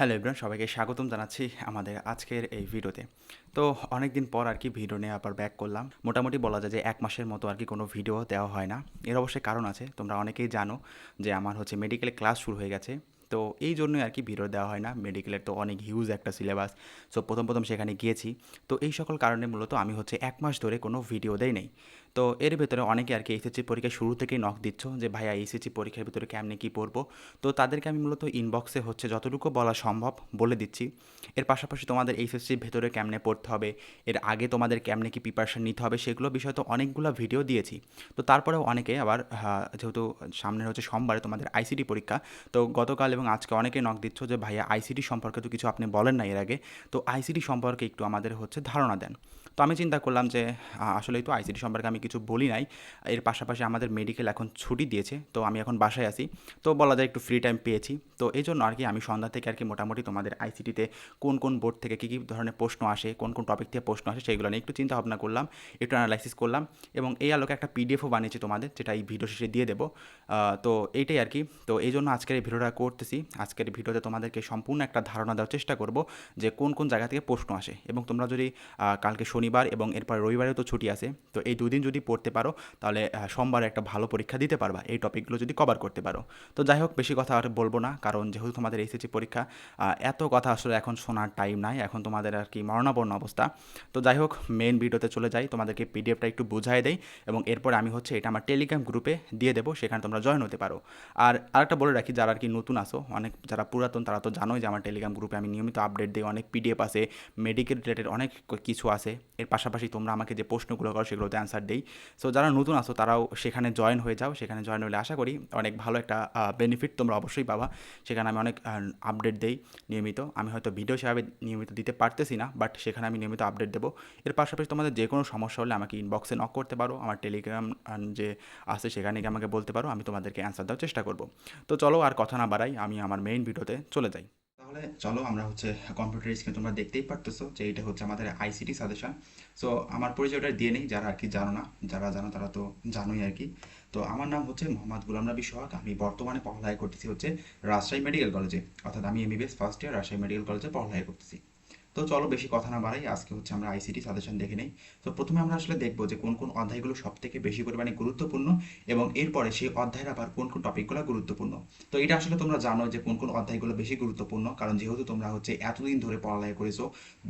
Hello everyone, সবাইকে স্বাগতম জানাচ্ছি আমাদের আজকের এই ভিডিওতে। তো অনেক দিন পর আর কি ভিডিও নিয়ে আবার ব্যাক করলাম। মোটামুটি বলা যায় যে এক মাসের মতো আর কি কোনো ভিডিও দেওয়া হয় না। এর অবশ্যই কারণ আছে, তোমরা অনেকেই জানো যে আমার হচ্ছে মেডিকেলে ক্লাস শুরু হয়ে গেছে। তো এই জন্যই আর কি ভিডিও দেওয়া হয় না। মেডিকেলের তো অনেক হিউজ একটা সিলেবাস সো প্রথম প্রথম সেখানে গিয়েছি। তো এই সকল কারণে মূলত আমি হচ্ছে এক মাস ধরে কোনো ভিডিও দেই নেই। তো এর ভেতরে অনেকে আর কি এসএসসি পরীক্ষা শুরু থেকেই নক দিচ্ছ যে, ভাইয়া এসএসসি পরীক্ষার ভিতরে কেমনে কী পড়ব? তো তাদেরকে আমি মূলত ইনবক্সে হচ্ছে যতটুকু বলা সম্ভব বলে দিচ্ছি। এর পাশাপাশি তোমাদের এইচএসসির ভেতরে কেমনে পড়তে হবে, এর আগে তোমাদের কেমনে কি প্রিপারেশন নিতে হবে, সেগুলো বিষয়ে তো অনেকগুলো ভিডিও দিয়েছি। তো তারপরেও অনেকে আবার যেহেতু সামনে হচ্ছে সোমবারে তোমাদের আইসিটি পরীক্ষা, তো গতকাল এবং আজকে অনেকে নক দিচ্ছ যে, ভাইয়া আইসিটি সম্পর্কে তো কিছু আপনি বলেন না এর আগে। তো আইসিটি সম্পর্কে একটু আমাদের হচ্ছে ধারণা দেন। তো আমি চিন্তা করলাম যে আসলেই তো আইসিটি সম্পর্কে আমি কিছু বলি নাই। এর পাশাপাশি আমাদের মেডিকেল এখন ছুটি দিয়েছে, তো আমি এখন বাসায় আছি। তো বলা যায় একটু ফ্রি টাইম পেয়েছি। তো এই জন্য আর কি আমি সন্ধ্যা থেকে আর কি মোটামুটি তোমাদের আইসিটিতে কোন কোন বোর্ড থেকে কী কী ধরনের প্রশ্ন আসে, কোন কোন টপিক থেকে প্রশ্ন আসে সেইগুলো নিয়ে একটু চিন্তা ভাবনা করলাম, একটু অ্যানালাইসিস করলাম এবং এই আলোকে একটা পিডিএফও বানিয়েছি তোমাদের, যেটা এই ভিডিও শেষে দিয়ে দেবো। তো এইটাই আর কি তো এই জন্য আজকের এই ভিডিওটা করতেছি। আজকের ভিডিওতে তোমাদেরকে সম্পূর্ণ একটা ধারণা দেওয়ার চেষ্টা করব যে কোন কোন জায়গা থেকে প্রশ্ন আসে এবং তোমরা যদি কালকে কালকে শনিবার এবং এরপর রবিবারেও তো ছুটি আছে, তো এই দুদিন যদি পড়তে পারো, তাহলে সোমবারে একটা ভালো পরীক্ষা দিতে পারবা, এই টপিকগুলো যদি কভার করতে পারো। তো যাই হোক, বেশি কথা আর বলব না, কারণ যেহেতু তোমাদের এসএসসি পরীক্ষা এত কথা আসলে এখন শোনার টাইম নাই, এখন তোমাদের আর কি মরণাপন্ন অবস্থা। তো যাই হোক মেন ভিডিওতে চলে যাই, তোমাদেরকে পিডিএফটা একটু বুঝাই দেই, এবং এরপর আমি হচ্ছে এটা আমার টেলিগ্রাম গ্রুপে দিয়ে দেবো, সেখানে তোমরা জয়েন হতে পারো। আর আরেকটা বলে রাখি, যারা আর কি নতুন আসো অনেক যারা পুরাতন, তারা তো জানোই যে আমার টেলিগ্রাম গ্রুপে আমি নিয়মিত আপডেট দিই, অনেক পিডিএফ আছে মেডিকেল রিলেটেড অনেক কিছু আছে এর পাশাপাশি তোমরা আমাকে যে প্রশ্নগুলো করো, সেগুলোতে অ্যান্সার দেই। সো যারা নতুন আসো তারাও সেখানে জয়েন হয়ে যাও। সেখানে জয়েন হলে আশা করি অনেক ভালো একটা বেনিফিট তোমরা অবশ্যই পাবা। সেখানে আমি অনেক আপডেট দেই নিয়মিত। আমি হয়তো ভিডিও সেভাবে নিয়মিত দিতে পারতেছি না বাট সেখানে আমি নিয়মিত আপডেট দেবো। এর পাশাপাশি তোমাদের যে কোনো সমস্যা হলে আমাকে ইনবক্সে নক করতে পারো। আমার টেলিগ্রাম যে আছে, সেখানে গিয়ে আমাকে বলতে পারো। আমি তোমাদেরকে অ্যান্সার দেওয়ার চেষ্টা করব। তো চলো আর কথা না বাড়াই, আমি আমার মেইন ভিডিওতে চলে যাই। তাহলে চলো আমরা হচ্ছে কম্পিউটার স্ক্রিনে তোমরা দেখতেই পারতেছো যে এটা হচ্ছে আমাদের আইসিটি সাজেশন সো আমার পরিচয়টা দিয়ে নেই, যারা আর কি জানো না, যারা জানো তারা তো জানোই আর কি তো আমার নাম হচ্ছে মোহাম্মদ গুলাম নবী সোহাগ। আমি বর্তমানে পড়ালেখা করতেছি হচ্ছে রাজশাহী মেডিকেল কলেজে অর্থাৎ আমি MBBS first year Rajshahi medical কলেজে পড়ালেখা করতেছি। তো চলো বেশি কথা না বাড়াই, আজকে হচ্ছে আমরা আইসিটি সাজেশন দেখে নেই। তো প্রথমে আমরা আসলে দেখব যে কোন কোন অধ্যায়গুলো সব থেকে বেশি পরিমাণে গুরুত্বপূর্ণ এবং এরপরে সেই অধ্যায়ের আবার কোন কোন টপিকগুলো গুরুত্বপূর্ণ। তো এটা আসলে তোমরা জানো যে কোন কোন অধ্যায়গুলো বেশি গুরুত্বপূর্ণ, কারণ যেহেতু তোমরা হচ্ছে এতদিন ধরে পড়ালেখা করেছ,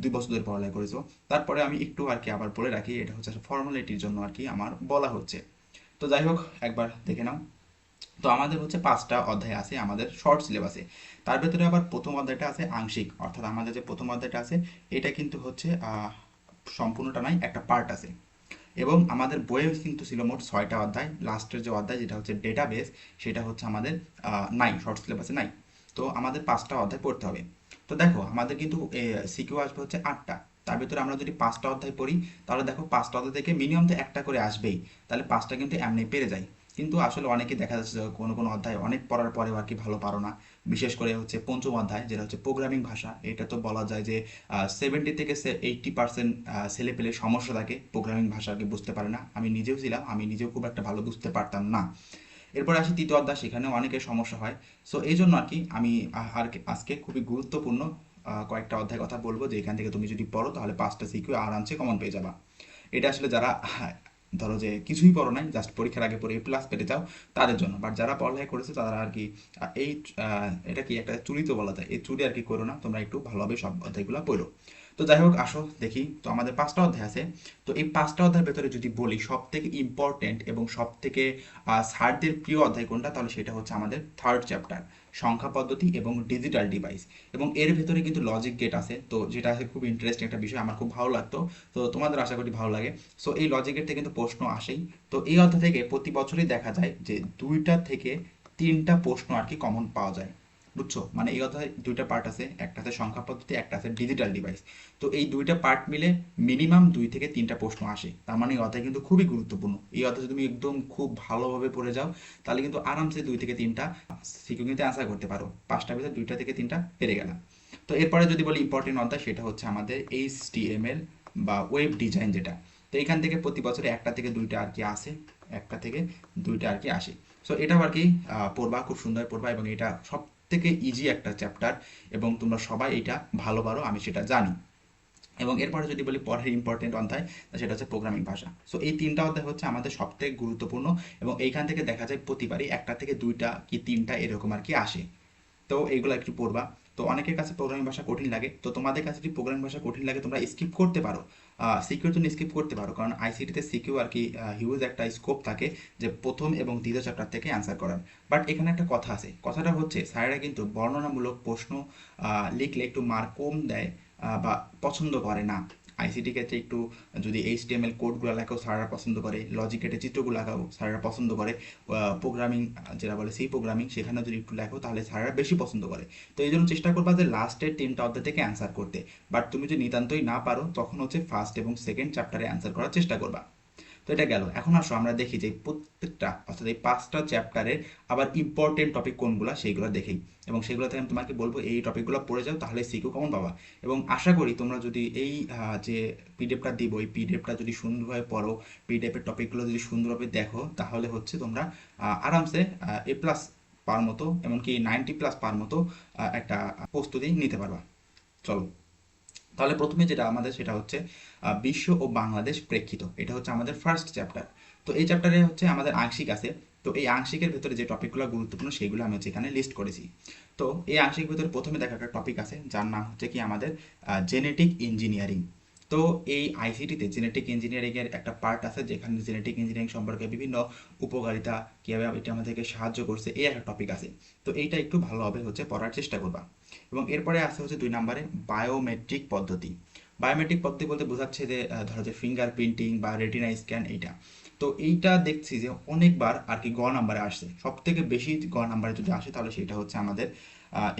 দুই বছর ধরে পড়ালেখা করেছ, তারপরে আমি একটু আর কি আবার বলে রাখি, এটা হচ্ছে ফর্মালিটির জন্য আর কি আমার বলা হচ্ছে। তো যাই হোক, একবার দেখে নাও। তো আমাদের হচ্ছে পাঁচটা অধ্যায় আছে, আমাদের শর্ট সিলেবাসে তার ভেতরে আবার প্রথম অধ্যায়টা আছে আংশিক, অর্থাৎ আমাদের যে প্রথম অধ্যায়টা আছে, এটা কিন্তু হচ্ছে সম্পূর্ণটা নাই একটা পার্ট আছে। এবং আমাদের বইয়ে কিন্তু ছিল মোট ছয়টা অধ্যায় লাস্টের যে অধ্যায়, যেটা হচ্ছে ডেটাবেস সেটা হচ্ছে আমাদের নাই শর্ট সিলেবাসে নাই। তো আমাদের পাঁচটা অধ্যায় পড়তে হবে। তো দেখো, আমাদের কিন্তু সিকিউ আসবে হচ্ছে আটটা। তার ভিতরে আমরা যদি পাঁচটা অধ্যায় পড়ি, তাহলে দেখো পাঁচটা অধ্যায় থেকে মিনিমাম তো একটা করে আসবেই। তাহলে পাঁচটা কিন্তু এমনি পেরে যায়। কিন্তু আসলে অনেকে দেখা যাচ্ছে যে কোনো কোনো অধ্যায় অনেক পড়ার পরেও আর কি ভালো পারো না। বিশেষ করে হচ্ছে পঞ্চম অধ্যায়, যেটা হচ্ছে প্রোগ্রামিং ভাষা, এটা তো বলা যায় যে সেভেন্টি থেকে এইটটি পার্সেন্ট ছেলে পেলে সমস্যা থাকে প্রোগ্রামিং ভাষা আর কি বুঝতে পারে না। আমি নিজেও ছিলাম, আমি নিজেও খুব একটা ভালো বুঝতে পারতাম না। এরপরে আসি তৃতীয় অধ্যায় সেখানে অনেকের সমস্যা হয়। সো এই জন্য আর কি আমি আর আজকে খুবই গুরুত্বপূর্ণ কয়েকটা অধ্যায় কথা বলব, যে এখান থেকে তুমি যদি পড়ো, তাহলে পাঁচটা সিকিউ আরামসে কমন পেয়ে যাবা। এটা আসলে যারা ধরো যে কিছুই পড়ো নাই জাস্ট পরীক্ষার আগে পরে প্লাস পেতে চাও তাদের জন্য। বাট যারা পড়ালেখা করেছে, তারা আর কি এই এটা কি একটা চুরি তো বলা যায়? এই চুরি আর কি করো না, তোমরা একটু ভালোভাবে সব অধ্যায়গুলো পড়ো তো যাই হোক, আসো দেখি। তো আমাদের পাঁচটা অধ্যায় আছে। তো এই পাঁচটা অধ্যায়ের ভেতরে যদি বলি সব থেকে ইম্পর্টেন্ট এবং সব থেকে স্যারদের প্রিয় অধ্যায় কোনটা, তাহলে সেটা হচ্ছে আমাদের থার্ড চ্যাপ্টার সংখ্যা পদ্ধতি এবং ডিজিটাল ডিভাইস এবং এর ভেতরে কিন্তু লজিক গেট আছে। তো যেটা খুব ইন্টারেস্টিং একটা বিষয়, আমার খুব ভালো লাগতো। তো তোমাদের আশা করি ভালো লাগে। সো এই লজিক গেট থেকে কিন্তু প্রশ্ন আসেই। তো এই অধ্যায় থেকে প্রতি বছরই দেখা যায় যে দুইটা থেকে তিনটা প্রশ্ন আর কি কমন পাওয়া যায়। বুঝছ? মানে এই অধ্যায় দুইটা পার্ট আছে, একটা আছে সংখ্যা পদ্ধতি, একটা আছে ডিজিটাল ডিভাইস তো এই দুইটা পার্ট মিলে মিনিমাম দুই থেকে তিনটা প্রশ্ন আসে। তার মানে এই অধ্যায় কিন্তু খুবই গুরুত্বপূর্ণ। এই অধ্যায় তুমি একদম খুব ভালোভাবে পড়ে যাও, তাহলে কিন্তু আরামসে দুই থেকে তিনটা সিকিউ কিন্তু অ্যান্সার করতে পারো। পাঁচটা ভিতরে দুইটা থেকে তিনটা পেরে গেলাম তো এরপরে যদি বলি ইম্পর্টেন্ট অধ্যায়, সেটা হচ্ছে আমাদের এইচটিএমএল বা ওয়েব ডিজাইন যেটা। তো এখান থেকে প্রতি বছরে একটা থেকে দুইটা আর কি আসে, একটা থেকে দুইটা আর কি আসে। সো এটাও আর কি পড়বা, খুব সুন্দর পড়বা এবং এটা সব থেকে ইজি একটা চ্যাপ্টার এবং তোমরা সবাই এটা ভালো পারো আমি সেটা জানি। এবং এরপরে যদি বলি পরের ইম্পর্টেন্ট অধ্যায় সেটা হচ্ছে প্রোগ্রামিং ভাষা। সো এই তিনটা অধ্যায় হচ্ছে আমাদের সবথেকে গুরুত্বপূর্ণ এবং এইখান থেকে দেখা যায় প্রতিবারই একটা থেকে দুইটা কি তিনটা এরকম আর কি আসে। তো এইগুলো একটু পড়বা। তো অনেকের কাছে প্রোগ্রামিং ভাষা কঠিন লাগে। তো তোমাদের কাছে যদি প্রোগ্রামিং ভাষা কঠিন লাগে, তোমরা স্কিপ করতে পারো। সিকিউর জন্য স্কিপ করতে পারো। কারণ আইসিটিতে সিকিউ আর কি হিউজ একটা স্কোপ থাকে যে প্রথম এবং দ্বিতীয় চ্যাপ্টার থেকে অ্যান্সার করার। বাট এখানে একটা কথা আছে। কথাটা হচ্ছে, স্যারেরা কিন্তু বর্ণনামূলক প্রশ্ন লিখলে একটু মার্ক কম দেয় বা পছন্দ করে না। আইসিটি ক্ষেত্রে একটু, যদি এইচটিএমএল কোডগুলো লেখাও স্যাররা পছন্দ করে লজিকেটে চিত্রগুলো লেখাও স্যাররা পছন্দ করে প্রোগ্রামিং যেটা বলে সেই প্রোগ্রামিং সেখানে যদি একটু লেখো, তাহলে স্যাররা বেশি পছন্দ করে। তো এই জন্য চেষ্টা করবা যে লাস্টের তিনটা অধ্যায় থেকে অ্যান্সার করতে। বাট তুমি যদি নিতান্তই না পারো, তখন হচ্ছে ফার্স্ট এবং সেকেন্ড চ্যাপ্টারে অ্যান্সার করার চেষ্টা করবা। তো এটা গেল। এখন আসো, আমরা দেখি যে প্রত্যেকটা, অর্থাৎ এই পাঁচটা চ্যাপ্টারের আবার ইম্পর্টেন্ট টপিক কোনগুলো সেইগুলো দেখেই। এবং সেগুলো থেকে আমি তোমাকে বলব, এই টপিকগুলো পড়ে যাও, তাহলে সিকিউ কমন পাবা? এবং আশা করি তোমরা যদি এই যে পিডিএফটা দিব, এই পিডিএফটা যদি সুন্দরভাবে পড়ো পিডিএফের টপিকগুলো যদি সুন্দরভাবে দেখো, তাহলে হচ্ছে তোমরা আরামসে এ প্লাস পার মতো, এমনকি নাইনটি প্লাস পার মতো একটা প্রস্তুতি নিতে পারবা। চলো। তাহলে প্রথমে যেটা আমাদের সেটা হচ্ছে বিশ্ব ও বাংলাদেশ প্রেক্ষিত। এটা হচ্ছে আমাদের ফার্স্ট চ্যাপ্টার তো এই চ্যাপ্টারে হচ্ছে আমাদের আংশিক আছে। তো এই আংশিকের ভেতরে যে টপিকগুলো গুরুত্বপূর্ণ সেগুলো আমি হচ্ছে এখানে লিস্ট করেছি। তো এই আংশিক ভেতরে প্রথমে দেখা একটা টপিক আছে, যার নাম হচ্ছে কি আমাদের জেনেটিক ইঞ্জিনিয়ারিং তো এই আইসিটিতে জেনেটিক ইঞ্জিনিয়ারিং এর একটা পার্ট আছে, যেখানে জেনেটিক ইঞ্জিনিয়ারিং সম্পর্কে বিভিন্ন উপকারিতা কীভাবে এটা আমাদেরকে সাহায্য করছে, এই একটা টপিক আছে। তো এইটা একটু ভালোভাবে হচ্ছে পড়ার চেষ্টা করবা। এবং এরপরে আছে হচ্ছে দুই নম্বরে বায়োমেট্রিক পদ্ধতি। বায়োমেট্রিক পদ্ধতি বলতে বোঝাচ্ছে যে ধরো যে ফিঙ্গার প্রিন্টিং বা রেটিনা স্ক্যান এইটা। তো এইটা দেখছি যে অনেকবার আর কি গ নাম্বারে আসছে। সব থেকে বেশি গ নাম্বারে যদি আসে, তাহলে সেটা হচ্ছে আমাদের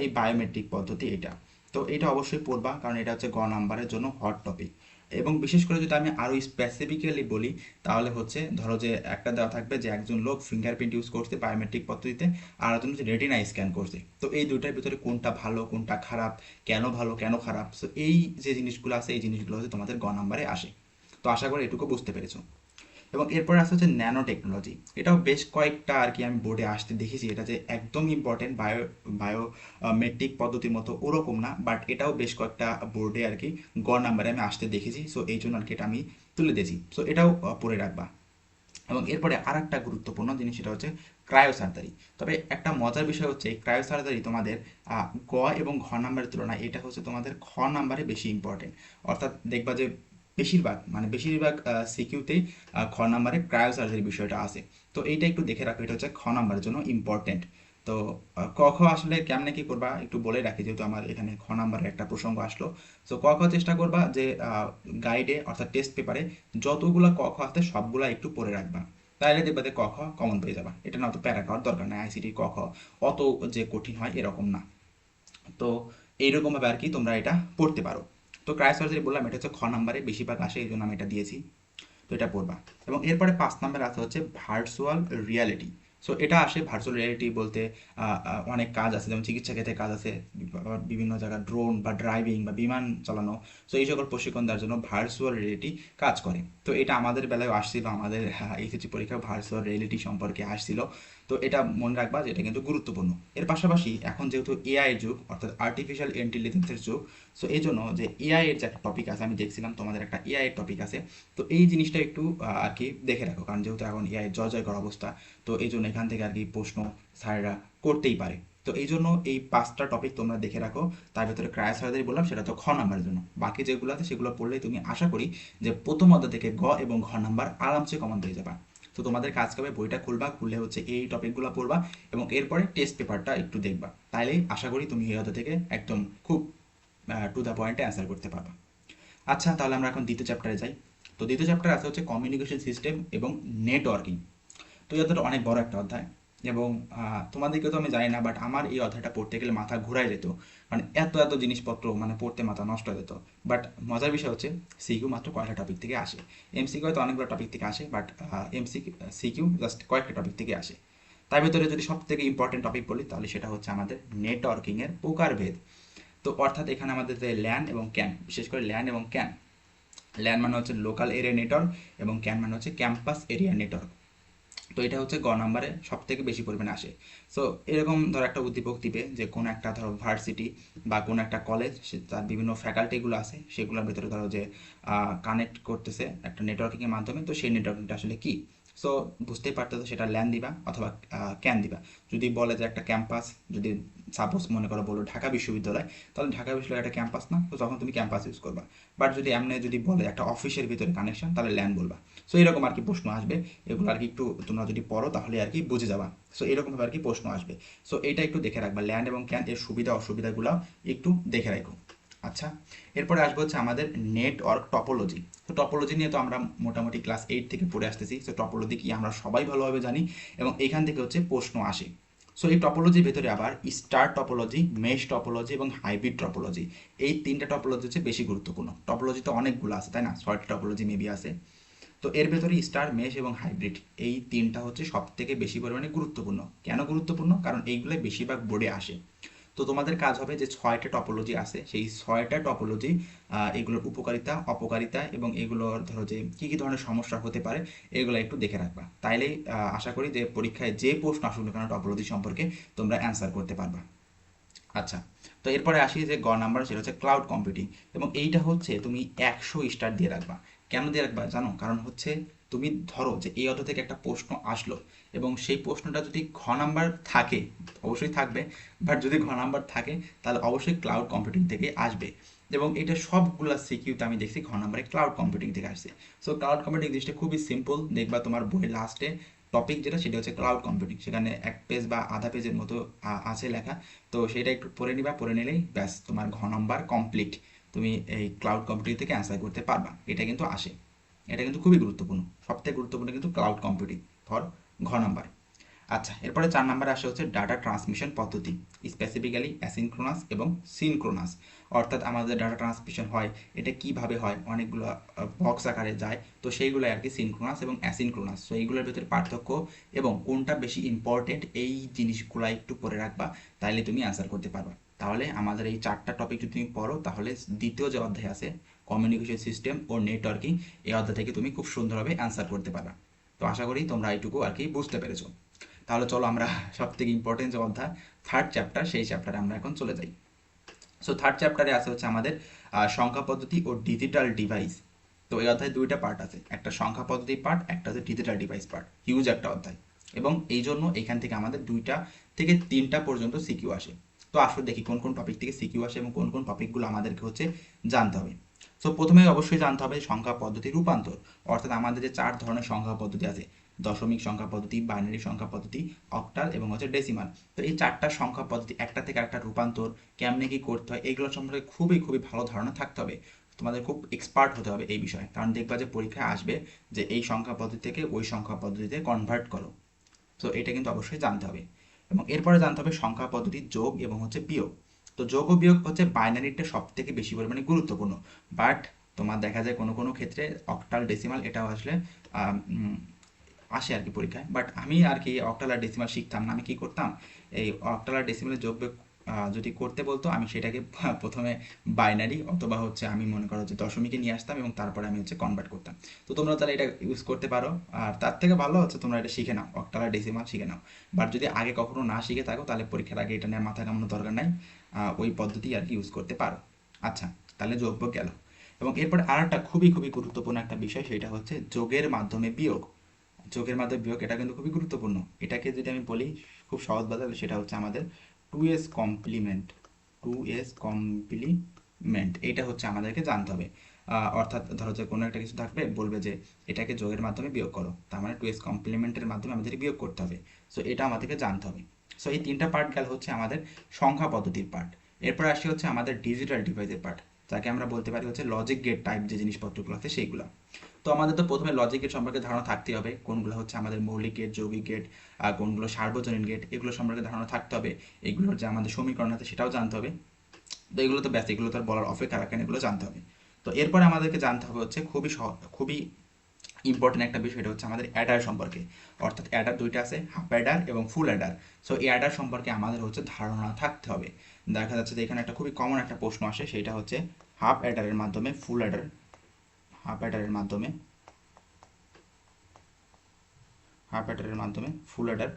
এই বায়োমেট্রিক পদ্ধতি এটা তো এটা অবশ্যই পড়বা, কারণ এটা হচ্ছে গ নাম্বারের জন্য হট টপিক এবং বিশেষ করে যদি আমি আরও স্পেসিফিক্যালি বলি, তাহলে হচ্ছে ধরো যে একটা দেওয়া থাকবে যে একজন লোক ফিঙ্গারপ্রিন্ট ইউজ করছে বায়োমেট্রিক পদ্ধতিতে আর একজন হচ্ছে রেটিনা স্ক্যান করছে। তো এই দুইটার ভিতরে কোনটা ভালো, কোনটা খারাপ, কেন ভালো, কেন খারাপ? সো এই যে জিনিসগুলো আছে, এই জিনিসগুলো হচ্ছে তোমাদের গ নাম্বারে আসে। তো আশা করি এটুকু বুঝতে পেরেছ। এবং এরপরে আসছে হচ্ছে ন্যানো টেকনোলজি এটাও বেশ কয়েকটা আর কি আমি বোর্ডে আসতে দেখেছি। এটা যে একদম ইম্পর্টেন্ট বায়ো বায়ো মেট্রিক পদ্ধতির মতো ওরকম না বাট এটাও বেশ কয়েকটা বোর্ডে আর কি গ নাম্বারে আমি আসতে দেখেছি। সো এই জন্য আর কি এটা আমি তুলে দিয়েছি। সো এটাও পড়ে রাখবা। এবং এরপরে আর একটা গুরুত্বপূর্ণ জিনিস সেটা হচ্ছে ক্রায়ো সার্জারি তবে একটা মজার বিষয় হচ্ছে, এই ক্রায়ো সার্জারি তোমাদের গ এবং ঘ নাম্বারের তুলনায় এটা হচ্ছে তোমাদের খ নাম্বারে বেশি ইম্পর্টেন্ট অর্থাৎ দেখবা যে বেশিরভাগ মানে বেশিরভাগ সিকিউতেই খ নাম্বারে ক্রায়ো সার্জারি বিষয়টা আছে। তো এইটা একটু দেখে রাখো, এটা হচ্ছে খ নাম্বারের জন্য ইম্পর্টেন্ট তো ক খ আসলে কেমনে কি করবা একটু বলে রাখি, যেহেতু আমার এখানে খ নাম্বারের একটা প্রসঙ্গ আসলো। তো ক খ চেষ্টা করবা যে গাইডে অর্থাৎ টেস্ট পেপারে যতগুলা ক খ আছে সবগুলা একটু পড়ে রাখবা। তাহলে দেখবা যে ক খ কমন পেয়ে যাবা। এটা না অত প্যারা খাওয়ার দরকার নাই আইসিটি ক খ, অত যে কঠিন হয় এরকম না। তো এইরকম ভাবে আর কি তোমরা এটা পড়তে পারো। তো ক্রায় সার্জারি বললাম, এটা হচ্ছে খ নাম্বারে বেশিরভাগ আসে, এই জন্য আমি এটা দিয়েছি। তো এটা পড়বা। এবং এরপরে পাঁচ নাম্বার আছে হচ্ছে ভার্চুয়াল রিয়ালিটি সো এটা আসে ভার্চুয়াল রিয়ালিটি বলতে অনেক কাজ আছে, যেমন চিকিৎসা ক্ষেত্রে কাজ আছে, বিভিন্ন জায়গায় ড্রোন বা ড্রাইভিং বা বিমান চালানো। সো এই সকল প্রশিক্ষণ দেওয়ার জন্য ভার্চুয়াল রিয়েলিটি কাজ করে। তো এটা আমাদের বেলায় আসছিল, আমাদের এইচএসসি পরীক্ষা ভার্চুয়াল রিয়েলিটি সম্পর্কে আসছিল। তো এটা মনে রাখবা যে এটা কিন্তু গুরুত্বপূর্ণ। এর পাশাপাশি এখন যেহেতু এআই এর যুগ, অর্থাৎ আর্টিফিশিয়াল ইন্টেলিজেন্সের যুগ সো এই জন্য যে এআই এর যে একটা টপিক আছে, আমি দেখছিলাম তোমাদের একটা এআই এর টপিক আছে, তো এই জিনিসটা একটু আর কি দেখে রাখো, কারণ যেহেতু এখন এআই জয় জয় করা অবস্থা, তো এই জন্য এখান থেকে আর কি প্রশ্ন স্যাররা করতেই পারে। তো এই জন্য এই পাঁচটা টপিক তোমরা দেখে রাখো, তার ভিতরে ক্রায় সার্জারি বললাম, সেটা তো খ নাম্বারের জন্য। বাকি যেগুলো আছে সেগুলো পড়লে তুমি আশা করি যে প্রথম অধ্যায় থেকে গ এবং ঘ নাম্বার আরামসে কমন পেয়ে যাবা। তো তোমাদের কাজ করবে, বইটা খুলবা, খুললে হচ্ছে এই টপিকগুলো পড়বা এবং এরপরে টেস্ট পেপারটা একটু দেখবা। তাইলেই আশা করি তুমি অধ্যায় থেকে একদম খুব টু দ্য পয়েন্টে অ্যান্সার করতে পারবা। আচ্ছা তাহলে আমরা এখন দ্বিতীয় চ্যাপ্টারে যাই। তো দ্বিতীয় চ্যাপ্টার আছে হচ্ছে কমিউনিকেশন সিস্টেম এবং নেটওয়ার্কিং তো এটা অনেক বড় একটা অধ্যায়। এবং তোমাদেরকে তো আমি জানি না বাট আমার এই অধ্যায়টা পড়তে গেলে মাথা ঘুরাই যেত। মানে এত এত জিনিসপত্র মানে পড়তে মাথা নষ্ট হয়ে যেত। বাট মজার বিষয় হচ্ছে সিকিউ মাত্র কয়েকটা টপিক থেকে আসে। এমসিকিউ হয়তো অনেকগুলো টপিক থেকে আসে but M C Q just কয়েকটা টপিক থেকে আসে। তার ভিতরে যদি সব থেকে ইম্পর্টেন্ট টপিক বলি, তাহলে সেটা হচ্ছে আমাদের নেটওয়ার্কিং এর প্রকারভেদ। তো অর্থাৎ এখানে আমাদের যে ল্যান এবং ক্যান বিশেষ করে ল্যান এবং ক্যান ল্যান মানে হচ্ছে লোকাল এরিয়া নেটওয়ার্ক এবং ক্যান মানে হচ্ছে ক্যাম্পাস এরিয়া নেটওয়ার্ক তো এটা হচ্ছে গ নাম্বারে সব থেকে বেশি পরিমাণে আসে। সো এরকম ধরো একটা উদ্দীপক দিবে যে, কোন একটা ধরো ভার্সিটি বা কোন একটা কলেজ তার বিভিন্ন ফ্যাকাল্টিগুলো আছে, সেগুলোর ভিতরে ধরো যে কানেক্ট করতেছে একটা নেটওয়ার্কিংয়ের মাধ্যমে, তো সেই নেটওয়ার্কিংটা আসলে কি? সো বুঝতেই পারতেছো সেটা ল্যান দিবা অথবা ক্যান দিবা। যদি বলে যে একটা ক্যাম্পাস যদি সাপোজ মনে করো বলো ঢাকা বিশ্ববিদ্যালয়, তাহলে ঢাকা বিশ্ববিদ্যালয় একটা ক্যাম্পাস না? তো তখন তুমি ক্যাম্পাস ইউজ করবা। বাট যদি এমনি যদি বলে একটা অফিসের ভিতরে কানেকশন তাহলে ল্যান বলবা। সো এরকম আর কি প্রশ্ন আসবে। এগুলো আর কি একটু তোমরা যদি পড়ো, তাহলে আর কি বুঝে যাবা। সো এরকমভাবে আর কি প্রশ্ন আসবে। সো এটা একটু দেখে রাখবা। ল্যান্ড এবং ক্যান এর সুবিধা অসুবিধাগুলো একটু দেখে রাখো। আচ্ছা এরপরে আসবে হচ্ছে আমাদের নেটওয়ার্ক টপোলজি তো টপোলজি নিয়ে তো আমরা মোটামুটি ক্লাস এইট থেকে পড়ে আসতেছি। সো টপোলজি কি আমরা সবাই ভালোভাবে জানি এবং এখান থেকে হচ্ছে প্রশ্ন আসে। সো এই টপোলজির ভেতরে আবার স্টার টপোলজি মেশ টপোলজি এবং হাইব্রিড টপোলজি এই তিনটা টপোলজি হচ্ছে বেশি গুরুত্বপূর্ণ। টপোলজি তো অনেকগুলো আছে, তাই না? ছয়টা টপোলজি মেবি আছে। তো এর ভেতরে স্টার মেশ এবং হাইব্রিড এই তিনটা হচ্ছে সব থেকে বেশি পরিমাণে গুরুত্বপূর্ণ। কেন গুরুত্বপূর্ণ? কারণ এইগুলোই বেশিরভাগ বোর্ডে আসে। তো তোমাদের কাজ হবে যে ছয়টা টপোলজি আছে। সেই ছয়টা টপোলজি এগুলোর উপকারিতা, অপকারিতা এবং এগুলোর ধরো যে কী কী ধরনের সমস্যা হতে পারে, এগুলো একটু দেখে রাখবা। তাইলেই আশা করি যে পরীক্ষায় যে প্রশ্ন আসুক না কেন টপোলজি সম্পর্কে তোমরা অ্যান্সার করতে পারবা। আচ্ছা তো এরপরে আসি যে গ নাম্বার সেটা হচ্ছে ক্লাউড কম্পিউটিং এবং এইটা হচ্ছে তুমি একশো স্টার দিয়ে রাখবা। কেন দিয়ে রাখবা জানো? কারণ হচ্ছে তুমি ধরো যে এই অর্থ থেকে একটা প্রশ্ন আসলো এবং সেই প্রশ্নটা যদি ঘ নাম্বার থাকে, অবশ্যই থাকবে বাট যদি ঘ নাম্বার থাকে, তাহলে অবশ্যই ক্লাউড কম্পিউটিং থেকে আসবে। এবং এটা সবগুলা সিকিউতে আমি দেখছি ঘ নাম্বারে ক্লাউড কম্পিউটিং থেকে আসছে। সো ক্লাউড কম্পিউটিং জিনিসটা খুবই সিম্পল দেখবা তোমার বইয়ের লাস্টে টপিক যেটা, সেটা হচ্ছে ক্লাউড কম্পিউটিং সেখানে এক পেজ বা আধা পেজের মতো আছে লেখা। তো সেটা একটু পড়ে নিবা, পড়ে নিলেই ব্যাস, তোমার ঘ নাম্বার কমপ্লিট তুমি এই ক্লাউড কম্পিউটিং থেকে অ্যান্সার করতে পারবা। এটা কিন্তু আসে। এটা কিন্তু খুবই গুরুত্বপূর্ণ। সবথেকে গুরুত্বপূর্ণ কিন্তু ক্লাউড কম্পিউটিং ফর ঘ নাম্বার। আচ্ছা এরপরে চার নাম্বারে আসে হচ্ছে ডাটা ট্রান্সমিশন পদ্ধতি স্পেসিফিক্যালি অ্যাসিনক্রোনাস এবং সিনক্রোনাস অর্থাৎ আমাদের ডাটা ট্রান্সমিশন হয়, এটা কীভাবে হয়, অনেকগুলো বক্স আকারে যায়, তো সেইগুলো আর কি সিনক্রোনাস এবং অ্যাসিনক্রোনাস তো এইগুলোর ভিতরে পার্থক্য এবং কোনটা বেশি ইম্পর্টেন্ট এই জিনিসগুলো একটু পরে রাখবা, তাইলে তুমি অ্যান্সার করতে পারবা। তাহলে আমাদের এই চারটা টপিক যদি তুমি পড়ো, তাহলে দ্বিতীয় যে অধ্যায় আছে কমিউনিকেশন সিস্টেম ও নেটওয়ার্কিং এই অধ্যায় থেকে তুমি খুব সুন্দরভাবে অ্যান্সার করতে পারবা। তো আশা করি তোমরা এইটুকু আর কি বুঝতে পেরেছ। তাহলে চলো আমরা সব থেকে ইম্পর্টেন্ট যে অধ্যায় থার্ড চ্যাপ্টার সেই চ্যাপ্টারে আমরা এখন চলে যাই। সো থার্ড চ্যাপ্টারে আছে হচ্ছে আমাদের সংখ্যা পদ্ধতি ও ডিজিটাল ডিভাইস তো এই অধ্যায় দুইটা পার্ট আছে, একটা সংখ্যা পদ্ধতি পার্ট একটা হচ্ছে ডিজিটাল ডিভাইস পার্ট হিউজ একটা অধ্যায়। এবং এই জন্য এখান থেকে আমাদের দুইটা থেকে তিনটা পর্যন্ত সিকিউ আসে। তো আসলে দেখি কোন কোন টপিক থেকে সিকিউ আসে এবং কোন কোন টপিকগুলো আমাদেরকে হচ্ছে জানতে হবে। সো প্রথমে অবশ্যই জানতে হবে সংখ্যা পদ্ধতি রূপান্তর। অর্থাৎ আমাদের যে চার ধরনের সংখ্যা পদ্ধতি আছে, দশমিক সংখ্যা পদ্ধতি বাইনারি সংখ্যা পদ্ধতি অক্টাল এবং হচ্ছে ডেসিমাল তো এই চারটা সংখ্যা পদ্ধতি, একটা থেকে একটা রূপান্তর, কেমনে কি করতে হয়, এগুলো সম্পর্কে খুবই খুবই ভালো ধারণা থাকতে হবে। তোমাদের খুব এক্সপার্ট হতে হবে এই বিষয়ে। কারণ দেখবা যে পরীক্ষায় আসবে যে এই সংখ্যা পদ্ধতি থেকে ওই সংখ্যা পদ্ধতিতে কনভার্ট করো। তো এটা কিন্তু অবশ্যই জানতে হবে। এবং এরপরে জানতে হবে সংখ্যা পদ্ধতি, যোগ এবং হচ্ছে বিয়োগ। তো যোগ ও বিয়োগ হচ্ছে বাইনারিটা সব থেকে বেশি পরিমাণে গুরুত্বপূর্ণ। বাট তোমার দেখা যায় কোনো কোনো ক্ষেত্রে অক্টাল ডেসিমাল এটাও আসলে আসে আর কি পরীক্ষায়। বাট আমি আর কি অক্টাল আর ডেসিমাল শিখতাম না। আমি কি করতাম? এই অক্টাল আর ডেসিমালের যোগ বিয়োগ যদি করতে বলতো, আমি সেটাকে প্রথমে বাইনারি অথবা হচ্ছে আমি মনে করো যে দশমিকে নিয়ে আসতাম এবং তারপরে আমি হচ্ছে কনভার্ট করতাম। তো তোমরা তাহলে এটা ইউজ করতে পারো। আর তার থেকে ভালো হচ্ছে তোমরা এটা শিখে নাও, অক্টাল ডেসিমাল শিখে নাও। বাট যদি আগে কখনো না শিখে থাকো, তাহলে পরীক্ষার আগে এটা নিয়ে মাথা কামানোর দরকার নাই। ওই পদ্ধতি আর কি ইউজ করতে পারো। আচ্ছা তাহলে যোগ গেল। এবং এরপরে আর একটা খুবই খুবই গুরুত্বপূর্ণ একটা বিষয়, সেটা হচ্ছে যোগের মাধ্যমে বিয়োগ। যোগের মাধ্যমে বিয়োগ, এটা কিন্তু খুবই গুরুত্বপূর্ণ। এটাকে যদি আমি বলি খুব সহজ তাহলে সেটা হচ্ছে আমাদের two's complement two's complement এটা হচ্ছে আমাদেরকে জানতে হবে। অর্থাৎ ধরো যে কোনো একটা কিছু থাকবে, বলবে যে এটাকে যোগের মাধ্যমে বিয়োগ করো। তার মানে টু এস কমপ্লিমেন্টের মাধ্যমে আমাদের বিয়োগ করতে হবে। সো এটা আমাদেরকে জানতে হবে। সো এই তিনটা পার্ট গেল হচ্ছে আমাদের সংখ্যা পদ্ধতির পার্ট এরপর আসি হচ্ছে আমাদের ডিজিটাল ডিভাইসের পার্ট যাকে আমরা বলতে পারি হচ্ছে লজিক গেট টাইপ যে জিনিসপত্রগুলো আছে, সেইগুলো। তো আমাদের তো প্রথমে লজিক গেট সম্পর্কে ধারণা থাকতেই হবে। কোনগুলো হচ্ছে আমাদের মৌলিক গেট যৌগিক গেট কোনগুলো সার্বজনীন গেট এগুলো সম্পর্কে ধারণা থাকতে হবে। এগুলোর যে আমাদের সমীকরণ আছে সেটাও জানতে হবে। তো এগুলো তো ব্যাস এগুলো তো বলার অপেক্ষা রাখেন, এগুলো জানতে হবে। তো এরপরে আমাদেরকে জানতে হবে হচ্ছে খুবই সহ খুবই ইম্পর্টেন্ট একটা বিষয়, এটা হচ্ছে আমাদের অ্যাডার সম্পর্কে। অর্থাৎ অ্যাডার দুইটা আছে হাফ অ্যাডার এবং ফুল অ্যাডার সো এই অ্যাডার সম্পর্কে আমাদের হচ্ছে ধারণা থাকতে হবে। দেখা যাচ্ছে যে এখানে একটা খুবই কমন একটা প্রশ্ন আসে, সেটা হচ্ছে হাফ অ্যাডারের মাধ্যমে ফুল অ্যাডার হাফ মাধ্যমে, হাফ অ্যাডারের মাধ্যমে ফুল অ্যাডার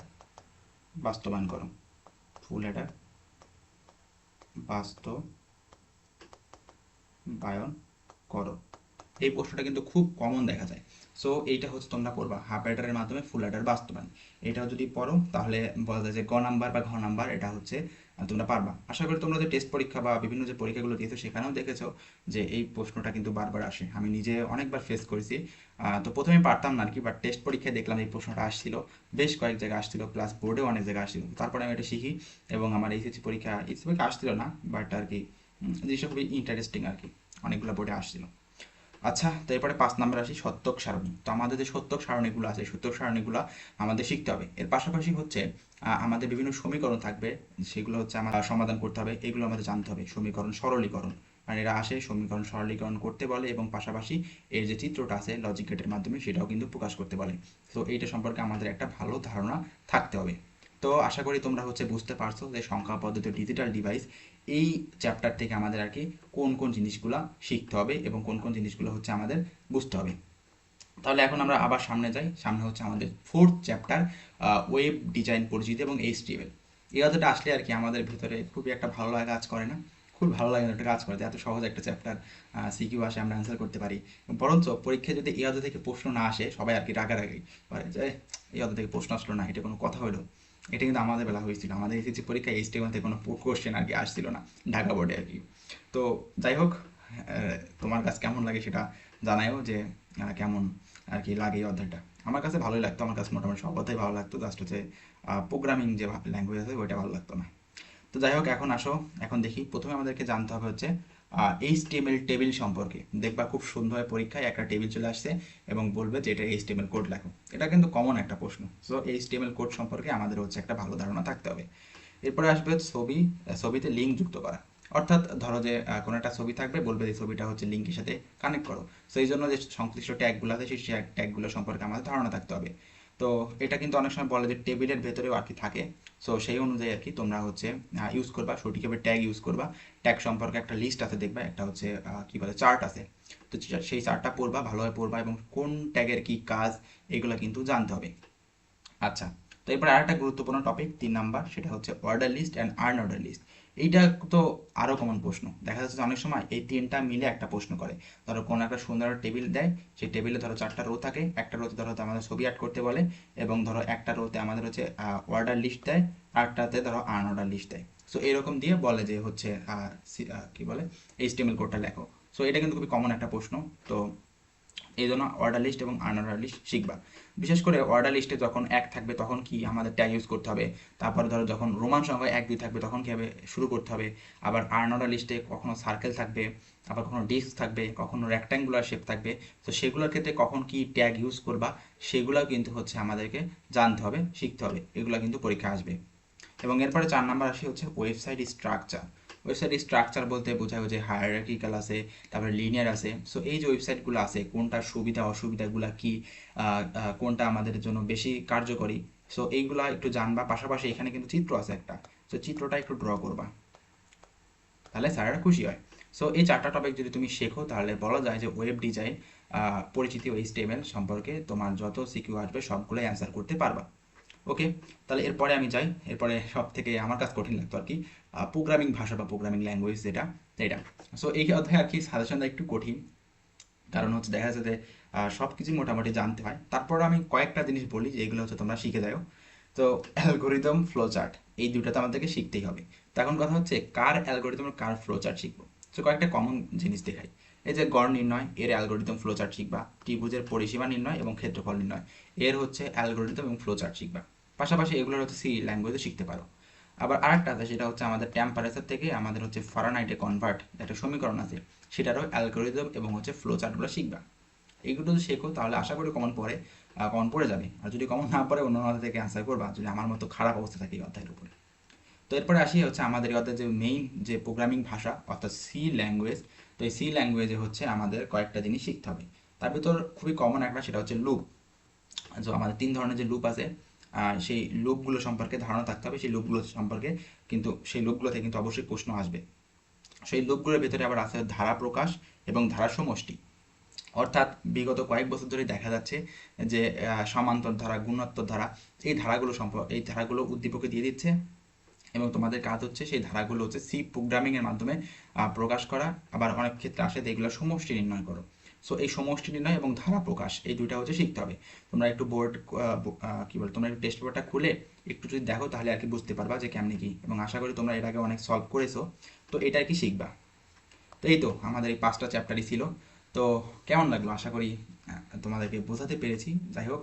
বাস্তবায়ন করো। ফুল অ্যাডার বাস্তবায়ন করো। এই প্রশ্নটা কিন্তু খুব কমন দেখা যায়। সো এইটা হচ্ছে তোমরা পড়বা। হাফ অ্যাডারের মাধ্যমে ফুল অ্যাডার বাস্তবায়ন। এটা যদি পড়ো, তাহলে বলা যায় যে গ নাম্বার বা ঘ নাম্বার, এটা হচ্ছে তোমরা পারবা। আশা করি তোমরা যে টেস্ট পরীক্ষা বা বিভিন্ন যে পরীক্ষাগুলো দিয়েছ, সেখানেও দেখেছ যে এই প্রশ্নটা কিন্তু বারবার আসে। আমি নিজে অনেকবার ফেস করেছি। তো প্রথমে পারতাম না আর কি বাট টেস্ট পরীক্ষায় দেখলাম এই প্রশ্নটা আসছিল। বেশ কয়েক জায়গায় আসছিল ক্লাস বোর্ডেও অনেক জায়গায় আসছিল। তারপরে আমি এটা শিখি এবং আমার এইচএসসি পরীক্ষা এইচএসসি পরীক্ষা আসছিল না বাট আর কি জিনিসটা খুবই ইন্টারেস্টিং আর কি অনেকগুলো বোর্ডে আসছিল। আচ্ছা তো এরপরে পাঁচ নাম্বার আসি, সত্যক সারণী। তো আমাদের যে সত্যক সারণীগুলো আছে, সত্যক সারণীগুলো আমাদের শিখতে হবে। এর পাশাপাশি হচ্ছে আমাদের বিভিন্ন সমীকরণ থাকবে, সেগুলো হচ্ছে আমাদের সমাধান করতে হবে, এগুলো আমাদের জানতে হবে। সমীকরণ সরলীকরণ আর এরা আসে, সমীকরণ সরলীকরণ করতে বলে এবং পাশাপাশি এর যে চিত্রটা আছে লজিক গেটের মাধ্যমে সেটাও কিন্তু প্রকাশ করতে বলে। তো এইটা সম্পর্কে আমাদের একটা ভালো ধারণা থাকতে হবে। তো আশা করি তোমরা হচ্ছে বুঝতে পারছ যে সংখ্যা পদ্ধতি ডিজিটাল ডিভাইস এই চ্যাপ্টার থেকে আমাদের আর কি কোন কোন জিনিসগুলো শিখতে হবে এবং কোন কোন জিনিসগুলো হচ্ছে আমাদের বুঝতে হবে। তাহলে এখন আমরা আবার সামনে যাই। সামনে হচ্ছে আমাদের ফোর্থ চ্যাপ্টার ওয়েব ডিজাইন পরিচিতি এবং এইচ এইচটিএমএল এই অতটা আসলে আর কি আমাদের ভিতরে খুবই একটা ভালো লাগা কাজ করে না। খুব ভালো লাগে একটা কাজ করে এত সহজ একটা চ্যাপ্টার সিকিউ আসে আমরা অ্যান্সার করতে পারি। বরঞ্চ পরীক্ষায় যদি এই থেকে প্রশ্ন না আসে, সবাই আর কি রাগারাগি করে যে, এই থেকে প্রশ্ন আসলো না, এটা কোনো কথা হলো এটা কিন্তু আমাদের বেলা হয়েছিল। আমাদের এসএসসি পরীক্ষায় এইচটিএমএল থেকে কোনো কোশ্চেন আর কি আসছিল না, ঢাকা বোর্ডে আর কি। তো যাই হোক তোমার কাছে কেমন লাগে সেটা জানাইও যে কেমন আর কি লাগে এই অধ্যায়টা। আমার কাছে ভালোই লাগতো, আমার কাছে মোটামুটি সব অধ্যায় ভালো লাগতো জাস্ট হচ্ছে প্রোগ্রামিং যে ল্যাঙ্গুয়েজ আছে, ওইটা ভালো লাগতো না। তো যাই হোক, এখন আসো, এখন দেখি। প্রথমে আমাদেরকে জানতে হবে হচ্ছে এইচটিএমএল টেবিল সম্পর্কে। দেখবা খুব সুন্দর পরীক্ষায় একটা টেবিল চলে আসছে এবং বলবে যে এটা এইচটিএমএল কোড লেখো। এটা কিন্তু কমন একটা প্রশ্ন। সো এইচটিএমএল কোড সম্পর্কে আমাদের হচ্ছে একটা ভালো ধারণা থাকতে হবে। এরপরে আসবে ছবি ছবিতে লিঙ্ক যুক্ত করা। অর্থাৎ ধরো যে কোনো একটা ছবি থাকবে, বলবে যে ছবিটা হচ্ছে লিঙ্কের সাথে কানেক্ট করো। সো এই জন্য যে সংশ্লিষ্ট ট্যাগগুলো আছে, সেই ট্যাগগুলো সম্পর্কে আমাদের ধারণা থাকতে হবে। তো, এটা কিন্তু অনেক সময় বলে যে টেবিলের ভেতরেও আর কি থাকে। সো সেই অনুযায়ী আর কি তোমরা হচ্ছে ইউজ করবা সঠিকভাবে ট্যাগ ইউজ করবা। ট্যাগ সম্পর্কে একটা লিস্ট আছে দেখবা, একটা হচ্ছে কি বলে চার্ট আছে। তো সেই চার্টটা পড়বা, ভালোভাবে পড়বা এবং কোন ট্যাগের কি কাজ, এগুলো কিন্তু জানতে হবে। আচ্ছা তো এরপর আরেকটা গুরুত্বপূর্ণ টপিক তিন নাম্বার, সেটা হচ্ছে order list and unordered list এইটা তো আরও কমন প্রশ্ন। দেখা যাচ্ছে অনেক সময় এই তিনটা মিলে একটা প্রশ্ন করে। ধরো কোনো একটা সুন্দর টেবিল দেয়, সেই টেবিলে ধরো চারটা রো থাকে। একটা রোতে ধরো আমাদের ছবি অ্যাড করতে বলে এবং ধরো একটা রোতে আমাদের হচ্ছে অর্ডার লিস্ট দেয়, আরেকটাতে ধরো আর্ন অর্ডার লিস্ট দেয়। সো এরকম দিয়ে বলে যে হচ্ছে কি বলে এইচটিএমএল কোডটা লেখো। সো এটা কিন্তু খুবই কমন একটা প্রশ্ন। তো এই জন্য অর্ডার লিস্ট এবং আনঅর্ডার লিস্ট শিখবা। বিশেষ করে অর্ডার লিস্টে যখন এক থাকবে, তখন কি আমাদের ট্যাগ ইউজ করতে হবে? তারপরে ধরো যখন রোমান সংখ্যা এক, দুই থাকবে, তখন কীভাবে শুরু করতে হবে? আবার আনঅর্ডার লিস্টে কখনো সার্কেল থাকবে, আবার কখনো ডিস্ক থাকবে, কখনো রেক্ট্যাঙ্গুলার শেপ থাকবে। তো সেগুলোর ক্ষেত্রে কখন কি ট্যাগ ইউজ করবা সেগুলোও কিন্তু হচ্ছে আমাদেরকে জানতে হবে, শিখতে হবে। এগুলো কিন্তু পরীক্ষা আসবে। এবং এরপরে চার নাম্বার আসি হচ্ছে ওয়েবসাইট স্ট্রাকচার ওয়েবসাইট স্ট্রাকচার বলতে বোঝায় যে হায়ারার্কিক্যাল আছে, তারপরে লিনিয়ার আছে। সো এই যে ওয়েবসাইটগুলো আছে, কোনটার সুবিধা, অসুবিধাগুলো কি কোনটা আমাদের জন্য বেশি কার্যকরী? সো এইগুলা একটু জানবা। পাশাপাশি এখানে কিন্তু চিত্র আছে একটা। সো চিত্রটা একটু ড্র করবা। তাহলে স্যারেরা খুশি হয়। সো এই চারটা টপিক যদি তুমি শেখো, তাহলে বলা যায় যে ওয়েব ডিজাইন পরিচিতি ওই HTML সম্পর্কে তোমার যত সিকিউ আসবে, সবগুলোই অ্যান্সার করতে পারবা। ওকে তাহলে এরপরে আমি যাই, এরপরে সব থেকে আমার কাছে কঠিন লাগতো আর কি প্রোগ্রামিং ভাষা বা প্রোগ্রামিং ল্যাঙ্গুয়েজ যেটা এটা সো এই অধ্যায়ে আর কি সাজেশনটা একটু কঠিন, কারণ হচ্ছে দেখা যাচ্ছে যে সব কিছু মোটামুটি জানতে হয়। তারপর আমি কয়েকটা জিনিস বলি, যেগুলো হচ্ছে তোমরা শিখে যাও তো অ্যালগোরিদম ফ্লো চার্ট এই দুটো তো আমাদেরকে শিখতেই হবে। তো এখন কথা হচ্ছে, কার অ্যালগোরিদম কার ফ্লো চার্ট শিখব? তো কয়েকটা কমন জিনিস দেখাই। এই যে গড় নির্ণয়, এর অ্যালগোরিদম ফ্লো চার্ট শিখবা। ত্রিভুজের পরিসীমা নির্ণয় এবং ক্ষেত্রফল নির্ণয়। এর হচ্ছে অ্যালগোরিদম এবং ফ্লো চার্ট শিখবা। পাশাপাশি এগুলোর হচ্ছে সি ল্যাঙ্গুয়েজে শিখতে পারো। আবার আরেকটা আছে, সেটা হচ্ছে আমাদের টেম্পারেচার থেকে আমাদের হচ্ছে ফারানাইটে কনভার্ট একটা সমীকরণ আছে, সেটারও অ্যালগোরিদম এবং হচ্ছে ফ্লো চার্টগুলো শিখবা। এইগুলো যদি শেখো, তাহলে আশা করি কমন পড়ে কমন পড়ে যাবে। আর যদি কমন না পড়ে, অন্য অধ্যায় থেকে অ্যান্সার করবা, যদি আমার মতো খারাপ অবস্থা থাকে এই অধ্যায়ের উপরে। তো এরপরে আসি হচ্ছে আমাদের এই অধ্যায়ের যে মেইন যে প্রোগ্রামিং ভাষা, অর্থাৎ সি ল্যাঙ্গুয়েজ তো এই সি ল্যাঙ্গুয়েজে হচ্ছে আমাদের কয়েকটা জিনিস শিখতে হবে। তার ভিতর খুবই কমন একটা, সেটা হচ্ছে লুপ আমাদের তিন ধরনের যে লুপ আছে সেই লোকগুলো সম্পর্কে ধারণা থাকতে হবে, সেই লুপগুলো সম্পর্কে কিন্তু, সেই লুপগুলোতে কিন্তু অবশ্যই প্রশ্ন আসবে। সেই লোকগুলোর ভেতরে আবার আছে ধারা প্রকাশ এবং ধারা সমষ্টি। অর্থাৎ বিগত কয়েক বছর ধরে দেখা যাচ্ছে যে সমান্তর ধারা, গুণোত্তর ধারা, এই ধারাগুলো সম্পর্ক এই ধারাগুলো উদ্দীপকে দিয়ে দিচ্ছে এবং তোমাদের কাজ হচ্ছে সেই ধারাগুলো হচ্ছে সি প্রোগ্রামিংয়ের মাধ্যমে প্রকাশ করা। আবার অনেক ক্ষেত্রে আসে যে এগুলো সমষ্টি নির্ণয় করো। সো এই সমষ্টি নির্ণয় এবং ধারা প্রকাশ, এই দুইটা হচ্ছে শিখতে হবে। তোমরা একটু বোর্ড কি বল, তোমরা একটু টেস্ট পেপারটা খুলে একটু যদি দেখো, তাহলে আর কি বুঝতে পারবা যে কেমনি কি। এবং আশা করি তোমরা এটাকে অনেক সলভ করেছ। তো এটা আর কি শিখবা। তো এই তো আমাদের এই পাঁচটা চ্যাপ্টারই ছিল। তো কেমন লাগল? আশা করি তোমাদেরকে বোঝাতে পেরেছি। যাই হোক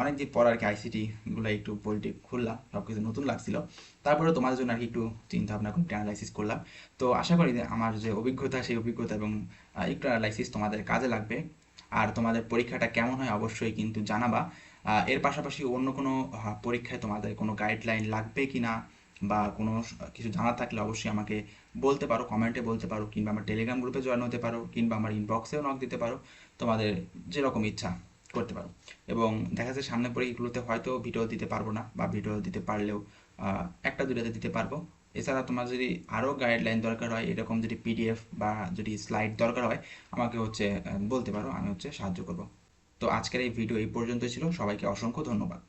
অনেক দিন পর আর কি আইসিটি গুলো একটু বইটি খুললাম সব কিছু নতুন লাগছিল। তারপরে তোমাদের জন্য আর কি একটু চিন্তা ভাবনা করে অ্যানালাইসিস করলাম। তো আশা করি আমার যে অভিজ্ঞতা, সেই অভিজ্ঞতা এবং একটু অ্যানালাইসিস তোমাদের কাজে লাগবে। আর তোমাদের পরীক্ষাটা কেমন হয় অবশ্যই কিন্তু জানাবা। এর পাশাপাশি অন্য কোনো পরীক্ষায় তোমাদের কোনো গাইডলাইন লাগবে কি না বা কোনো কিছু জানা থাকলে অবশ্যই আমাকে বলতে পারো কমেন্টে বলতে পারো, কিংবা আমার টেলিগ্রাম গ্রুপে জয়েন হতে পারো, কিংবা আমার ইনবক্সেও নক দিতে পারো। তোমাদের যেরকম ইচ্ছা। করতে পারো এবং দেখা যাচ্ছে সামনে এগুলোতে হয়তো ভিডিও দিতে পারব না বা ভিডিও দিতে পারলেও একটা দুটাতে দিতে পারব। এছাড়া তোমার যদি আরও গাইডলাইন দরকার হয়, এরকম যদি পিডিএফ বা যদি স্লাইড দরকার হয়, আমাকে হচ্ছে বলতে পারো, আমি হচ্ছে সাহায্য করব। তো আজকের এই ভিডিও এই পর্যন্ত ছিল। সবাইকে অসংখ্য ধন্যবাদ।